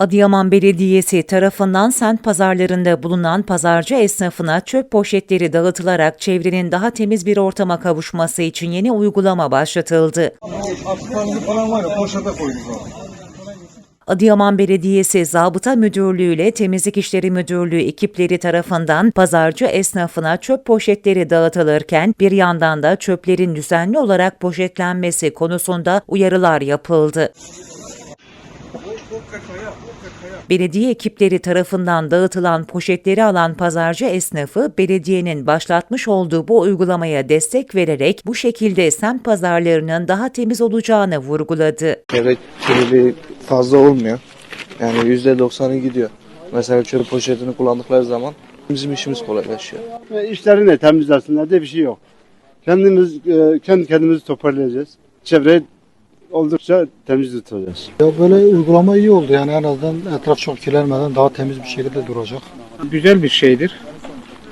Adıyaman Belediyesi tarafından semt pazarlarında bulunan pazarcı esnafına çöp poşetleri dağıtılarak çevrenin daha temiz bir ortama kavuşması için yeni uygulama başlatıldı. Adıyaman Belediyesi Zabıta Müdürlüğü ile Temizlik İşleri Müdürlüğü ekipleri tarafından pazarcı esnafına çöp poşetleri dağıtılırken bir yandan da çöplerin düzenli olarak poşetlenmesi konusunda uyarılar yapıldı. Belediye ekipleri tarafından dağıtılan poşetleri alan pazarcı esnafı belediyenin başlatmış olduğu bu uygulamaya destek vererek bu şekilde semt pazarlarının daha temiz olacağını vurguladı. Çevre kirliliği fazla olmuyor. Yani yüzde doksanı gidiyor. Mesela çöp poşetini kullandıkları zaman bizim işimiz kolaylaşıyor. Ve işlerini de temizlesinler diye bir şey yok. Kendimiz e, kendi kendimizi toparlayacağız. Çevreyi oldukça temiz tutacağız. Ya böyle uygulama iyi oldu yani en azından etraf çok kirlenmeden daha temiz bir şekilde duracak. güzel bir şeydir.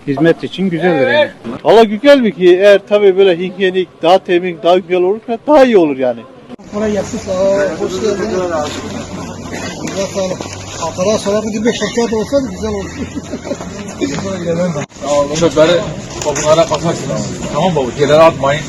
Hizmet için güzeldir yani. Valla güzel bir ki eğer tabii böyle hijyenik, daha temiz, daha güzel olursa daha iyi olur yani. Burayı yaptık. Aa, hoş geldin. Sağ olun. Hatıra salakı gibi şirket olsaydı güzel olur. Çöpleri toplumlara atarsın. Tamam baba, geri atmayın.